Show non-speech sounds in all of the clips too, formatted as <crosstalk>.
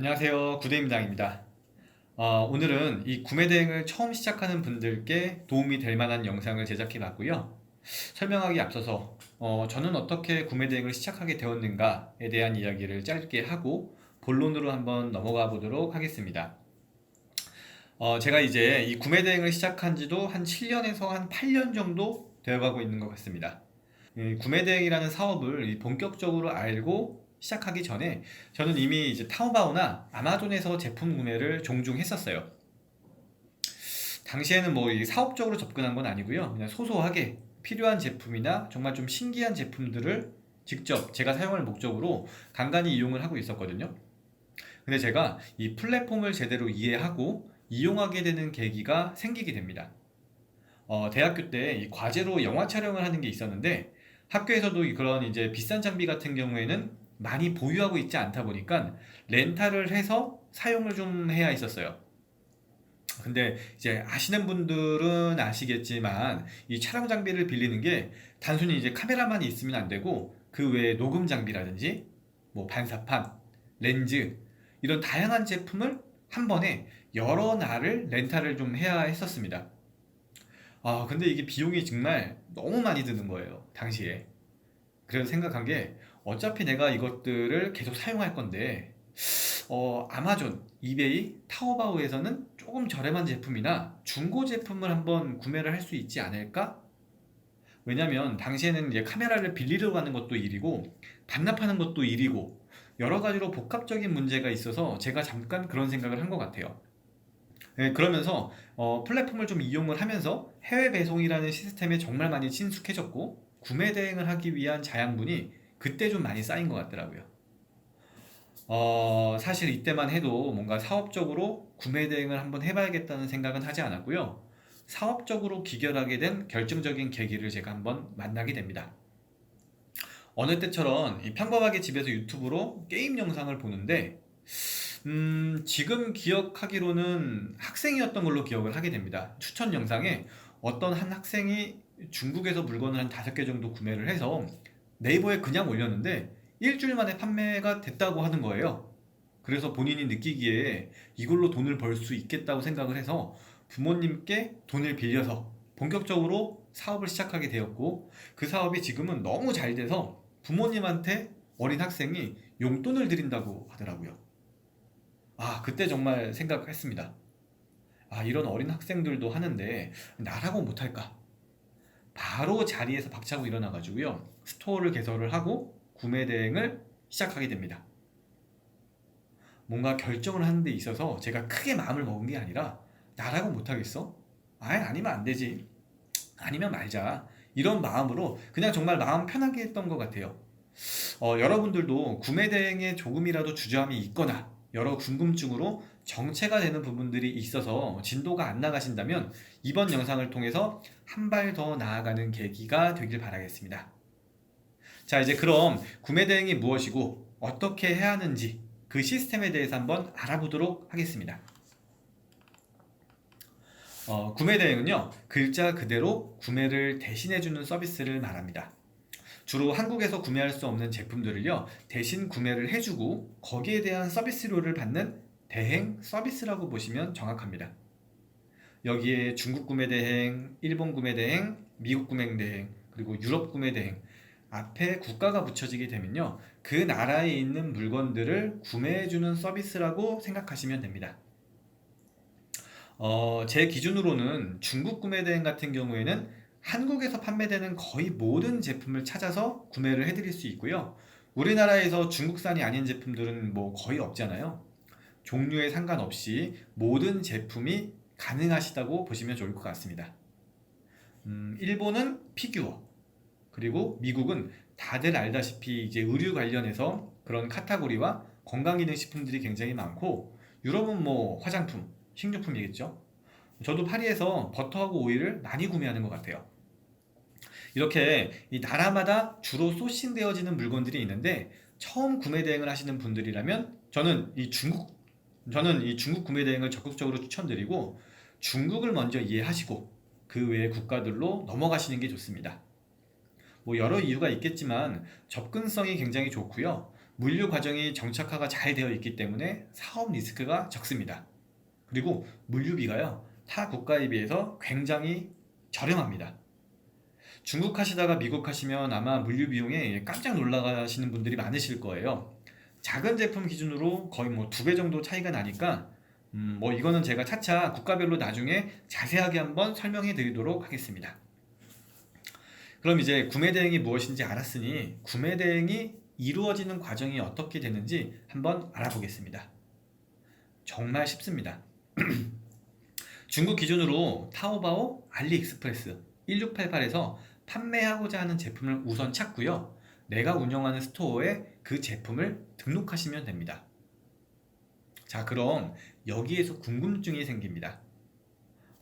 안녕하세요. 구대임당입니다. 어, 오늘은 이 구매 대행을 처음 시작하는 분들께 도움이 될 만한 영상을 제작해 봤고요. 설명하기 앞서서 어, 저는 어떻게 구매 대행을 시작하게 되었는가에 대한 이야기를 짧게 하고 본론으로 한번 넘어가 보도록 하겠습니다. 어, 제가 이제 이 구매 대행을 시작한 지도 한 7년에서 한 8년 정도 되어가고 있는 것 같습니다. 이 구매 대행이라는 사업을 이 본격적으로 알고 시작하기 전에 저는 이미 이제 타오바오나 아마존에서 제품 구매를 종종 했었어요. 당시에는 뭐이 사업적으로 접근한 건 아니고요. 그냥 소소하게 필요한 제품이나 정말 좀 신기한 제품들을 직접 제가 사용할 목적으로 간간히 이용을 하고 있었거든요. 근데 제가 이 플랫폼을 제대로 이해하고 이용하게 되는 계기가 생기게 됩니다. 어, 대학교 때이 과제로 영화 촬영을 하는 게 있었는데 학교에서도 이 그런 이제 비싼 장비 같은 경우에는 많이 보유하고 있지 않다 보니까 렌탈을 해서 사용을 좀 해야 했었어요. 근데 이제 아시는 분들은 아시겠지만 이 촬영 장비를 빌리는 게 단순히 이제 카메라만 있으면 안 되고 그 외에 녹음 장비라든지 뭐 반사판, 렌즈 이런 다양한 제품을 한 번에 여러 날을 렌탈을 좀 해야 했었습니다. 아, 근데 이게 비용이 정말 너무 많이 드는 거예요, 당시에. 그래서 생각한 게 어차피 내가 이것들을 계속 사용할 건데 어, 아마존, 이베이, 타오바오에서는 조금 저렴한 제품이나 중고 제품을 한번 구매를 할 수 있지 않을까? 왜냐면 당시에는 이제 카메라를 빌리러 가는 것도 일이고 반납하는 것도 일이고 여러 가지로 복합적인 문제가 있어서 제가 잠깐 그런 생각을 한 것 같아요. 네, 그러면서 어, 플랫폼을 좀 이용을 하면서 해외 배송이라는 시스템에 정말 많이 친숙해졌고 구매 대행을 하기 위한 자양분이 그때 좀 많이 쌓인 것 같더라고요. 어, 사실 이때만 해도 뭔가 사업적으로 구매 대행을 한번 해봐야겠다는 생각은 하지 않았고요. 사업적으로 기결하게 된 결정적인 계기를 제가 한번 만나게 됩니다. 어느 때처럼 이 평범하게 집에서 유튜브로 게임 영상을 보는데, 음, 지금 기억하기로는 학생이었던 걸로 기억을 하게 됩니다. 추천 영상에 어떤 한 학생이 중국에서 물건을 한 다섯 개 정도 구매를 해서 네이버에 그냥 올렸는데 일주일 만에 판매가 됐다고 하는 거예요. 그래서 본인이 느끼기에 이걸로 돈을 벌 수 있겠다고 생각을 해서 부모님께 돈을 빌려서 본격적으로 사업을 시작하게 되었고 그 사업이 지금은 너무 잘 돼서 부모님한테 어린 학생이 용돈을 드린다고 하더라고요. 아, 그때 정말 생각했습니다. 아, 이런 어린 학생들도 하는데 나라고 못할까? 바로 자리에서 박차고 일어나가지고요. 스토어를 개설을 하고 구매 대행을 시작하게 됩니다. 뭔가 결정을 하는 데 있어서 제가 크게 마음을 먹은 게 아니라 나라고 못하겠어? 아예 아니면 안 되지. 아니면 말자. 이런 마음으로 그냥 정말 마음 편하게 했던 것 같아요. 어, 여러분들도 구매 대행에 조금이라도 주저함이 있거나 여러 궁금증으로 정체가 되는 부분들이 있어서 진도가 안 나가신다면 이번 영상을 통해서 한 발 더 나아가는 계기가 되길 바라겠습니다. 자, 이제 그럼 구매 대행이 무엇이고 어떻게 해야 하는지 그 시스템에 대해서 한번 알아보도록 하겠습니다. 어, 구매 대행은요, 글자 그대로 구매를 대신해주는 서비스를 말합니다. 주로 한국에서 구매할 수 없는 제품들을요, 대신 구매를 해주고 거기에 대한 서비스료를 받는 대행 서비스라고 보시면 정확합니다. 여기에 중국 구매 대행, 일본 구매 대행, 미국 구매 대행, 그리고 유럽 구매 대행 앞에 국가가 붙여지게 되면요. 그 나라에 있는 물건들을 구매해주는 서비스라고 생각하시면 됩니다. 어, 제 기준으로는 중국 구매 대행 같은 경우에는 한국에서 판매되는 거의 모든 제품을 찾아서 구매를 해드릴 수 있고요. 우리나라에서 중국산이 아닌 제품들은 뭐 거의 없잖아요. 종류에 상관없이 모든 제품이 가능하시다고 보시면 좋을 것 같습니다. 음, 일본은 피규어, 그리고 미국은 다들 알다시피 이제 의류 관련해서 그런 카테고리와 건강기능식품들이 굉장히 많고 유럽은 뭐 화장품, 식료품이겠죠. 저도 파리에서 버터하고 오일을 많이 구매하는 것 같아요. 이렇게 이 나라마다 주로 소싱되어지는 물건들이 있는데 처음 구매 대행을 하시는 분들이라면 저는 이 중국 저는 이 중국 구매 대행을 적극적으로 추천드리고 중국을 먼저 이해하시고 그 외의 국가들로 넘어가시는 게 좋습니다. 뭐 여러 이유가 있겠지만 접근성이 굉장히 좋고요. 물류 과정이 정착화가 잘 되어 있기 때문에 사업 리스크가 적습니다. 그리고 물류비가요, 타 국가에 비해서 굉장히 저렴합니다. 중국 하시다가 미국 하시면 아마 물류 비용에 깜짝 놀라시는 분들이 많으실 거예요. 작은 제품 기준으로 거의 뭐 두 배 정도 차이가 나니까 음, 뭐 이거는 제가 차차 국가별로 나중에 자세하게 한번 설명해 드리도록 하겠습니다. 그럼 이제 구매 대행이 무엇인지 알았으니 구매 대행이 이루어지는 과정이 어떻게 되는지 한번 알아보겠습니다. 정말 쉽습니다. <clears throat> 중국 기준으로 타오바오, 알리익스프레스 1688에서 판매하고자 하는 제품을 우선 찾고요. 내가 운영하는 스토어에 그 제품을 등록하시면 됩니다. 자, 그럼 여기에서 궁금증이 생깁니다.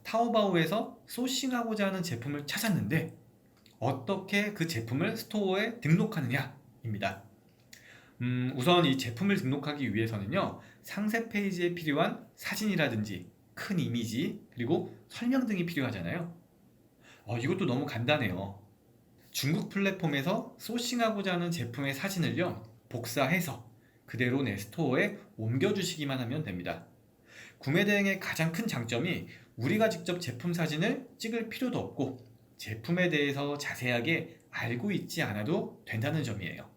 타오바오에서 소싱하고자 하는 제품을 찾았는데 어떻게 그 제품을 스토어에 등록하느냐입니다. 음, 우선 이 제품을 등록하기 위해서는요, 상세 페이지에 필요한 사진이라든지 큰 이미지, 그리고 설명 등이 필요하잖아요. 어, 이것도 너무 간단해요. 중국 플랫폼에서 소싱하고자 하는 제품의 사진을요, 복사해서 그대로 내 스토어에 옮겨주시기만 하면 됩니다. 구매 대행의 가장 큰 장점이 우리가 직접 제품 사진을 찍을 필요도 없고 제품에 대해서 자세하게 알고 있지 않아도 된다는 점이에요.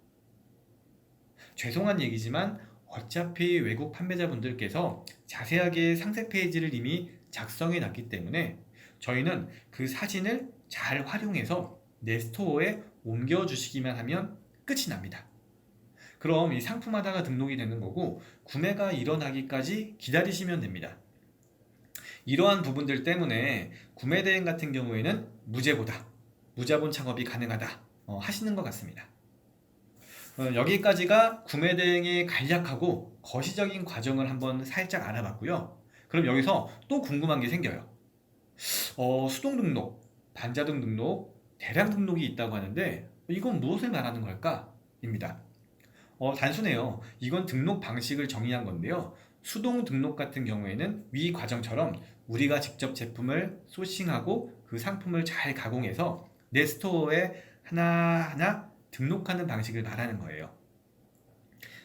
죄송한 얘기지만 어차피 외국 판매자분들께서 자세하게 상세 페이지를 이미 작성해 놨기 때문에 저희는 그 사진을 잘 활용해서 내 스토어에 옮겨주시기만 하면 끝이 납니다. 그럼 이 상품 하나가 등록이 되는 거고 구매가 일어나기까지 기다리시면 됩니다. 이러한 부분들 때문에 구매 대행 같은 경우에는 무제보다 무자본 창업이 가능하다 어, 하시는 것 같습니다. 어, 여기까지가 구매 대행의 간략하고 거시적인 과정을 한번 살짝 알아봤고요. 그럼 여기서 또 궁금한 게 생겨요. 어, 수동 등록, 반자동 등록, 대량 등록이 있다고 하는데 이건 무엇을 말하는 걸까? 입니다. 어, 단순해요. 이건 등록 방식을 정의한 건데요. 수동 등록 같은 경우에는 위 과정처럼 우리가 직접 제품을 소싱하고 그 상품을 잘 가공해서 내 스토어에 하나하나 등록하는 방식을 말하는 거예요.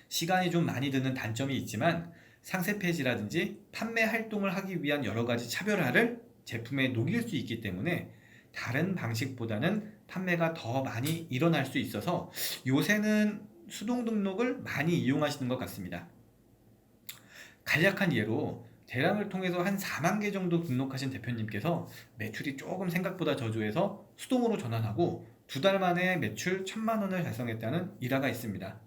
시간이 좀 많이 드는 단점이 있지만 상세 페이지라든지 판매 활동을 하기 위한 여러 가지 차별화를 제품에 녹일 수 있기 때문에 다른 방식보다는 판매가 더 많이 일어날 수 있어서 요새는 수동 등록을 많이 이용하시는 것 같습니다. 간략한 예로 대량을 통해서 한 4만 개 정도 등록하신 대표님께서 매출이 조금 생각보다 저조해서 수동으로 전환하고 두 달 만에 매출 1000만 원을 달성했다는 일화가 있습니다.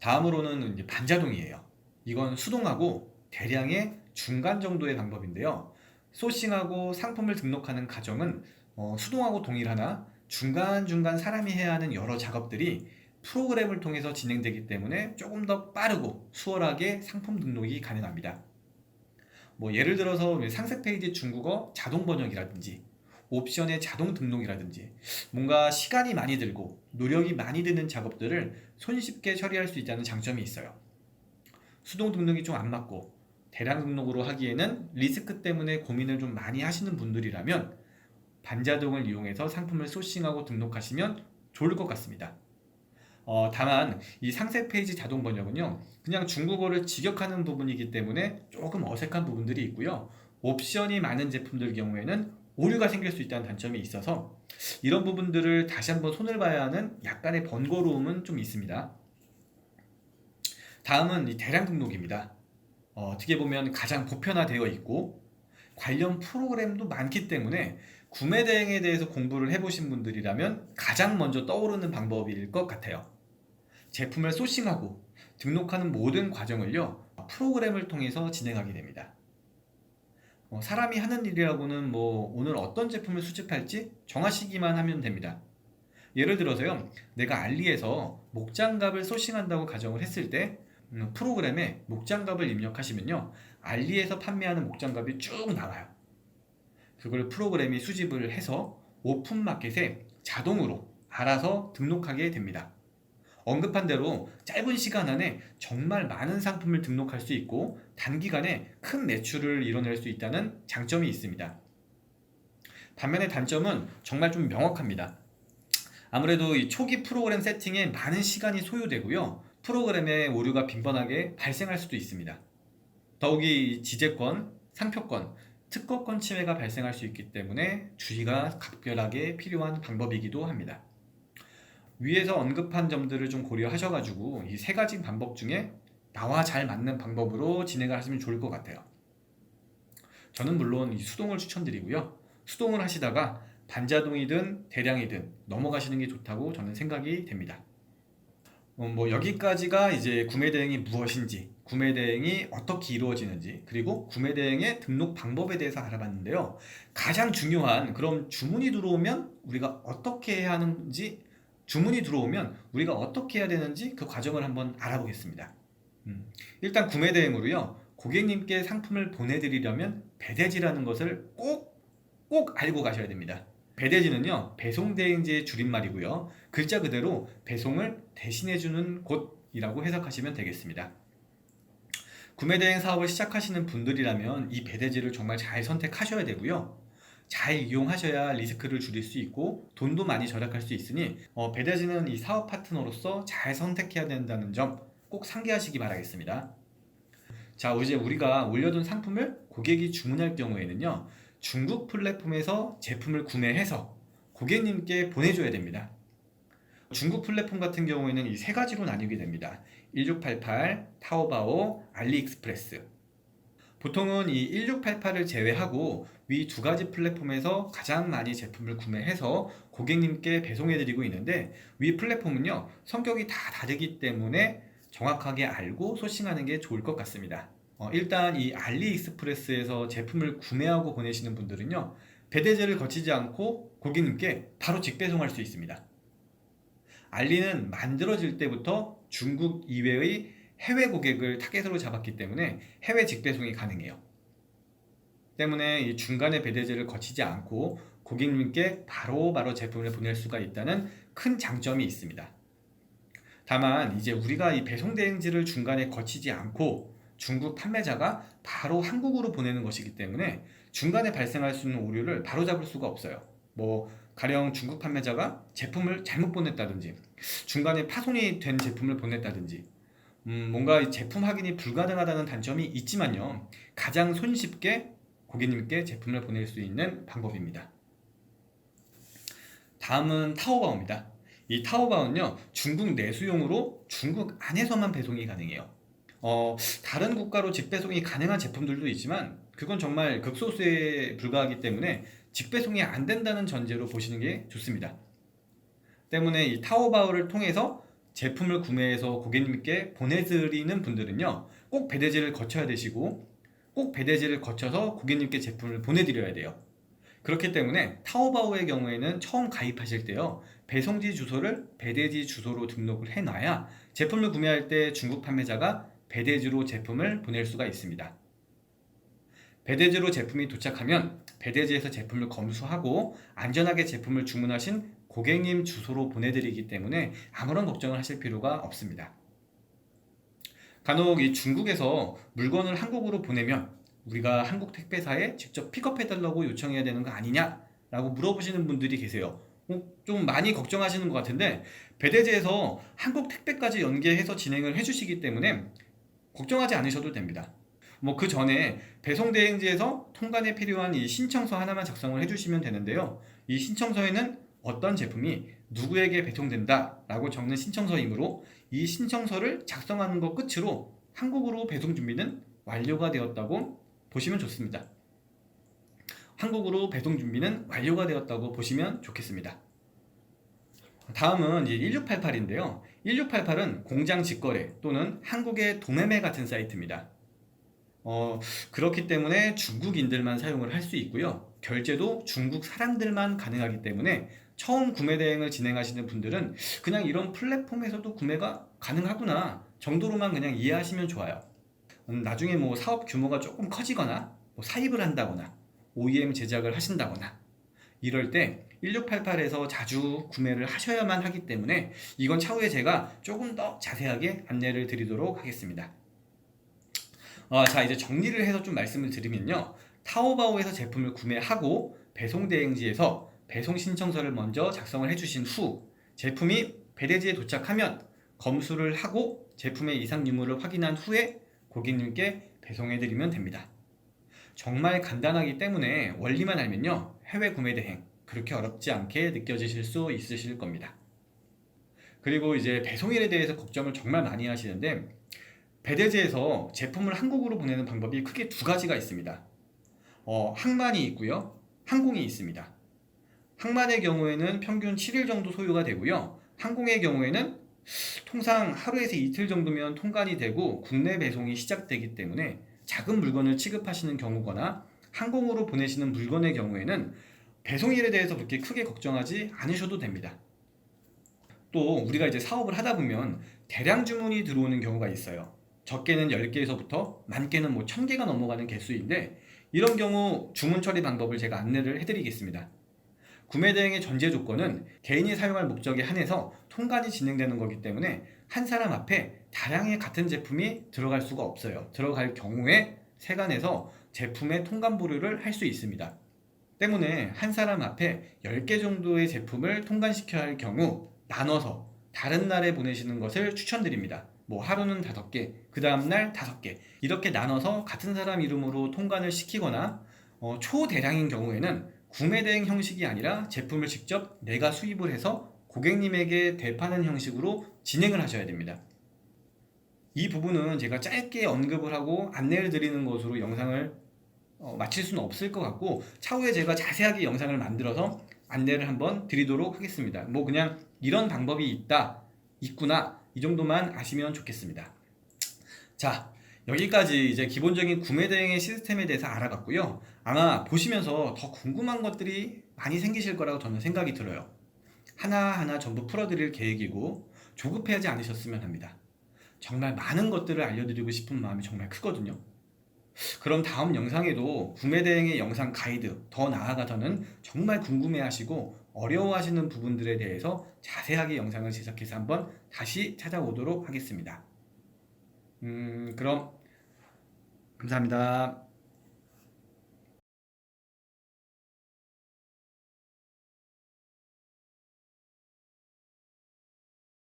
다음으로는 이제 반자동이에요. 이건 수동하고 대량의 중간 정도의 방법인데요. 소싱하고 상품을 등록하는 과정은 어, 수동하고 동일하나 중간중간 사람이 해야 하는 여러 작업들이 프로그램을 통해서 진행되기 때문에 조금 더 빠르고 수월하게 상품 등록이 가능합니다. 뭐 예를 들어서 상세 페이지 중국어 자동 번역이라든지 옵션의 자동 등록이라든지 뭔가 시간이 많이 들고 노력이 많이 드는 작업들을 손쉽게 처리할 수 있다는 장점이 있어요. 수동 등록이 좀 안 맞고 대량 등록으로 하기에는 리스크 때문에 고민을 좀 많이 하시는 분들이라면 반자동을 이용해서 상품을 소싱하고 등록하시면 좋을 것 같습니다. 어, 다만 이 상세 페이지 자동 번역은요 그냥 중국어를 직역하는 부분이기 때문에 조금 어색한 부분들이 있고요. 옵션이 많은 제품들 경우에는 오류가 생길 수 있다는 단점이 있어서 이런 부분들을 다시 한번 손을 봐야 하는 약간의 번거로움은 좀 있습니다. 다음은 이 대량 등록입니다. 어, 어떻게 보면 가장 보편화되어 있고 관련 프로그램도 많기 때문에 구매 대행에 대해서 공부를 해보신 분들이라면 가장 먼저 떠오르는 방법일 것 같아요. 제품을 소싱하고 등록하는 모든 과정을요, 프로그램을 통해서 진행하게 됩니다. 어, 사람이 하는 일이라고는 뭐 오늘 어떤 제품을 수집할지 정하시기만 하면 됩니다. 예를 들어서요, 내가 알리에서 목장갑을 소싱한다고 가정을 했을 때 음, 프로그램에 목장갑을 입력하시면요, 알리에서 판매하는 목장갑이 쭉 나와요. 그걸 프로그램이 수집을 해서 오픈마켓에 자동으로 알아서 등록하게 됩니다. 언급한 대로 짧은 시간 안에 정말 많은 상품을 등록할 수 있고 단기간에 큰 매출을 이뤄낼 수 있다는 장점이 있습니다. 반면에 단점은 정말 좀 명확합니다. 아무래도 이 초기 프로그램 세팅에 많은 시간이 소요되고요. 프로그램에 오류가 빈번하게 발생할 수도 있습니다. 더욱이 이 지재권, 상표권, 특허권 침해가 발생할 수 있기 때문에 주의가 각별하게 필요한 방법이기도 합니다. 위에서 언급한 점들을 좀 고려하셔가지고 이 세 가지 방법 중에 나와 잘 맞는 방법으로 진행을 하시면 좋을 것 같아요. 저는 물론 이 수동을 추천드리고요. 수동을 하시다가 반자동이든 대량이든 넘어가시는 게 좋다고 저는 생각이 됩니다. 어, 뭐 여기까지가 이제 구매 대행이 무엇인지, 구매 대행이 어떻게 이루어지는지, 그리고 구매 대행의 등록 방법에 대해서 알아봤는데요. 가장 중요한 그럼 주문이 들어오면 우리가 어떻게 해야 하는지, 주문이 들어오면 우리가 어떻게 해야 되는지 그 과정을 한번 알아보겠습니다. 음, 일단 구매 대행으로요. 고객님께 상품을 보내드리려면 배대지라는 것을 꼭, 꼭 알고 가셔야 됩니다. 배대지는요, 배송 대행지의 줄임말이고요. 글자 그대로 배송을 대신해주는 곳이라고 해석하시면 되겠습니다. 구매 대행 사업을 시작하시는 분들이라면 이 배대지를 정말 잘 선택하셔야 되고요. 잘 이용하셔야 리스크를 줄일 수 있고 돈도 많이 절약할 수 있으니 어, 배대지는 이 사업 파트너로서 잘 선택해야 된다는 점 꼭 상기하시기 바라겠습니다. 자, 이제 우리가 올려둔 상품을 고객이 주문할 경우에는요. 중국 플랫폼에서 제품을 구매해서 고객님께 보내줘야 됩니다. 중국 플랫폼 같은 경우에는 이 세 가지로 나뉘게 됩니다. 1688, 타오바오, 알리익스프레스. 보통은 이 1688을 제외하고 위 두 가지 플랫폼에서 가장 많이 제품을 구매해서 고객님께 배송해드리고 있는데 위 플랫폼은요 성격이 다 다르기 때문에 정확하게 알고 소싱하는 게 좋을 것 같습니다. 어, 일단 이 알리익스프레스에서 제품을 구매하고 보내시는 분들은요 배대제를 거치지 않고 고객님께 바로 직배송할 수 있습니다. 알리는 만들어질 때부터 중국 이외의 해외 고객을 타겟으로 잡았기 때문에 해외 직배송이 가능해요. 때문에 이 중간에 배대제를 거치지 않고 고객님께 바로바로 바로 제품을 보낼 수가 있다는 큰 장점이 있습니다. 다만 이제 우리가 이 배송 대행지를 중간에 거치지 않고 중국 판매자가 바로 한국으로 보내는 것이기 때문에 중간에 발생할 수 있는 오류를 바로 잡을 수가 없어요. 뭐 가령 중국 판매자가 제품을 잘못 보냈다든지 중간에 파손이 된 제품을 보냈다든지 음, 뭔가 제품 확인이 불가능하다는 단점이 있지만요. 가장 손쉽게 고객님께 제품을 보낼 수 있는 방법입니다. 다음은 타오바오입니다. 이 타오바오는요 중국 내수용으로 중국 안에서만 배송이 가능해요. 어, 다른 국가로 직배송이 가능한 제품들도 있지만 그건 정말 극소수에 불과하기 때문에 직배송이 안 된다는 전제로 보시는 게 좋습니다. 때문에 이 타오바오를 통해서 제품을 구매해서 고객님께 보내드리는 분들은요 꼭 배대지를 거쳐야 되시고 꼭 배대지를 거쳐서 고객님께 제품을 보내드려야 돼요. 그렇기 때문에 타오바오의 경우에는 처음 가입하실 때요 배송지 주소를 배대지 주소로 등록을 해놔야 제품을 구매할 때 중국 판매자가 배대지로 제품을 보낼 수가 있습니다. 배대지로 제품이 도착하면 배대지에서 제품을 검수하고 안전하게 제품을 주문하신 고객님 주소로 보내드리기 때문에 아무런 걱정을 하실 필요가 없습니다. 간혹 이 중국에서 물건을 한국으로 보내면 우리가 한국 택배사에 직접 픽업해달라고 요청해야 되는 거 아니냐? 라고 물어보시는 분들이 계세요. 어, 좀 많이 걱정하시는 것 같은데 배대지에서 한국 택배까지 연계해서 진행을 해주시기 때문에 걱정하지 않으셔도 됩니다. 뭐 그 전에 배송 대행지에서 통관에 필요한 이 신청서 하나만 작성을 해주시면 되는데요. 이 신청서에는 어떤 제품이 누구에게 배송된다라고 적는 신청서이므로 이 신청서를 작성하는 것 끝으로 한국으로 배송 준비는 완료가 되었다고 보시면 좋습니다. 한국으로 배송 준비는 완료가 되었다고 보시면 좋겠습니다. 다음은 이제 1688인데요. 1688은 공장 직거래 또는 한국의 도매매 같은 사이트입니다. 어, 그렇기 때문에 중국인들만 사용을 할 수 있고요. 결제도 중국 사람들만 가능하기 때문에 처음 구매 대행을 진행하시는 분들은 그냥 이런 플랫폼에서도 구매가 가능하구나 정도로만 그냥 이해하시면 좋아요. 음, 나중에 뭐 사업 규모가 조금 커지거나 뭐 사입을 한다거나 OEM 제작을 하신다거나 이럴 때 1688에서 자주 구매를 하셔야만 하기 때문에 이건 차후에 제가 조금 더 자세하게 안내를 드리도록 하겠습니다. 어, 자 이제 정리를 해서 좀 말씀을 드리면요. 타오바오에서 제품을 구매하고 배송 대행지에서 배송 신청서를 먼저 작성을 해주신 후 제품이 배대지에 도착하면 검수를 하고 제품의 이상 유무를 확인한 후에 고객님께 배송해드리면 됩니다. 정말 간단하기 때문에 원리만 알면요 해외 구매 대행 그렇게 어렵지 않게 느껴지실 수 있으실 겁니다. 그리고 이제 배송일에 대해서 걱정을 정말 많이 하시는데 배대지에서 제품을 한국으로 보내는 방법이 크게 두 가지가 있습니다. 어, 항만이 있고요, 항공이 있습니다. 항만의 경우에는 평균 7일 정도 소요가 되고요, 항공의 경우에는 통상 하루에서 이틀 정도면 통관이 되고 국내 배송이 시작되기 때문에 작은 물건을 취급하시는 경우거나 항공으로 보내시는 물건의 경우에는 배송일에 대해서 그렇게 크게 걱정하지 않으셔도 됩니다. 또 우리가 이제 사업을 하다 보면 대량 주문이 들어오는 경우가 있어요. 적게는 10개에서부터 많게는 뭐 1000개가 넘어가는 개수인데 이런 경우 주문 처리 방법을 제가 안내를 해드리겠습니다. 구매 대행의 전제 조건은 개인이 사용할 목적에 한해서 통관이 진행되는 거기 때문에 한 사람 앞에 다량의 같은 제품이 들어갈 수가 없어요. 들어갈 경우에 세간에서 제품의 통관 보류를 할 수 있습니다. 때문에 한 사람 앞에 10개 정도의 제품을 통관시켜야 할 경우 나눠서 다른 날에 보내시는 것을 추천드립니다. 뭐 하루는 5개, 그 다음날 5개 이렇게 나눠서 같은 사람 이름으로 통관을 시키거나 어, 초대량인 경우에는 구매 대행 형식이 아니라 제품을 직접 내가 수입을 해서 고객님에게 대파는 형식으로 진행을 하셔야 됩니다. 이 부분은 제가 짧게 언급을 하고 안내를 드리는 것으로 영상을 어, 마칠 수는 없을 것 같고 차후에 제가 자세하게 영상을 만들어서 안내를 한번 드리도록 하겠습니다. 뭐 그냥 이런 방법이 있다, 있구나 이 정도만 아시면 좋겠습니다. 자, 여기까지 이제 기본적인 구매 대행의 시스템에 대해서 알아봤고요. 아마 보시면서 더 궁금한 것들이 많이 생기실 거라고 저는 생각이 들어요. 하나하나 전부 풀어드릴 계획이고 조급해하지 않으셨으면 합니다. 정말 많은 것들을 알려드리고 싶은 마음이 정말 크거든요. 그럼 다음 영상에도 구매 대행의 영상 가이드 더 나아가서는 정말 궁금해하시고 어려워하시는 부분들에 대해서 자세하게 영상을 제작해서 한번 다시 찾아오도록 하겠습니다. 음, 그럼 감사합니다.